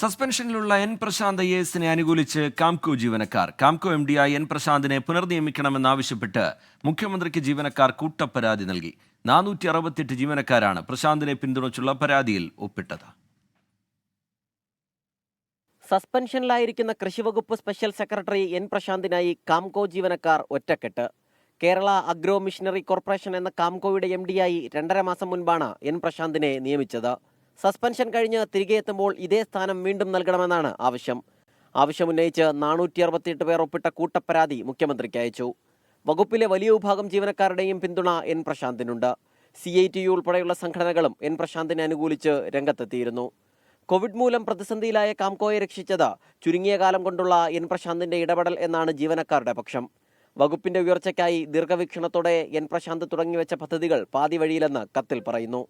സസ്പെൻഷനിലുള്ള N Prashant എസിനെ അനുകൂലിച്ച് കാംകോ ജീവനക്കാർ. കാംകോ എം ഡി ആയി എൻ പ്രശാന്തിനെ പുനർനിയമിക്കണമെന്നാവശ്യപ്പെട്ട് മുഖ്യമന്ത്രിക്ക് ജീവനക്കാർ കൂട്ടപ്പരാതി നൽകി. നാനൂറ്റി അറുപത്തിയെട്ട് ജീവനക്കാരാണ് പ്രശാന്തിനെ പിന്തുണച്ചുള്ള പരാതിയിൽ ഒപ്പിട്ടത്. സസ്പെൻഷനിലായിരിക്കുന്ന കൃഷിവകുപ്പ് സ്പെഷ്യൽ സെക്രട്ടറി എൻ പ്രശാന്തിനായി കാംകോ ജീവനക്കാർ ഒറ്റക്കെട്ട്. കേരള അഗ്രോ മിഷനറി കോർപ്പറേഷൻ എന്ന കാംകോയുടെ എം ഡിയായി രണ്ടര മാസം മുൻപാണ് എൻ പ്രശാന്തിനെ നിയമിച്ചത്. സസ്പെൻഷൻ കഴിഞ്ഞ് തിരികെ എത്തുമ്പോൾ ഇതേ സ്ഥാനം വീണ്ടും നൽകണമെന്നാണ് ആവശ്യം. ആവശ്യമുന്നയിച്ച് നാനൂറ്റി അറുപത്തിയെട്ട് പേർ ഒപ്പിട്ട കൂട്ടപ്പരാതി മുഖ്യമന്ത്രിക്ക് അയച്ചു. വകുപ്പിലെ വലിയ വിഭാഗം ജീവനക്കാരുടെയും പിന്തുണ എൻ പ്രശാന്തിനുണ്ട്. സി ഐ ടി യു ഉൾപ്പെടെയുള്ള സംഘടനകളും എൻ പ്രശാന്തിനെ അനുകൂലിച്ച് രംഗത്തെത്തിയിരുന്നു. കോവിഡ് മൂലം പ്രതിസന്ധിയിലായ കാംകോയെ രക്ഷിച്ചത് ചുരുങ്ങിയ കാലം കൊണ്ടുള്ള എൻ പ്രശാന്തിന്റെ ഇടപെടൽ എന്നാണ് ജീവനക്കാരുടെ പക്ഷം. വകുപ്പിന്റെ ഉയർച്ചയ്ക്കായി ദീർഘവീക്ഷണത്തോടെ എൻ പ്രശാന്ത് തുടങ്ങിവെച്ച പദ്ധതികൾ പാതി വഴിയിലെന്ന് കത്തിൽ പറയുന്നു.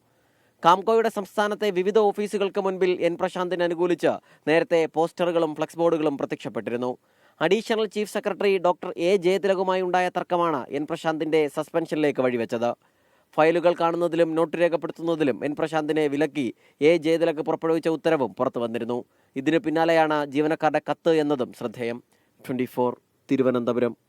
കാംകോയുടെ സംസ്ഥാനത്തെ വിവിധ ഓഫീസുകൾക്ക് മുൻപിൽ എൻ പ്രശാന്തിനെ അനുകൂലിച്ച് നേരത്തെ പോസ്റ്ററുകളും ഫ്ലക്സ് ബോർഡുകളും പ്രത്യക്ഷപ്പെട്ടിരുന്നു. Additional chief secretary doctor A ജയതിലകുമായി ഉണ്ടായ തർക്കമാണ് എൻ പ്രശാന്തിന്റെ സസ്പെൻഷനിലേക്ക് വഴിവെച്ചത്. ഫയലുകൾ കാണുന്നതിലും നോട്ട് രേഖപ്പെടുത്തുന്നതിലും എൻ പ്രശാന്തിനെ വിലക്കി എ ജയതിലക് പുറപ്പെടുവിച്ച ഉത്തരവും പുറത്തു വന്നിരുന്നു. ഇതിനു പിന്നാലെയാണ് ജീവനക്കാരുടെ കത്ത് എന്നതും ശ്രദ്ധേയം. ട്വന്റി തിരുവനന്തപുരം.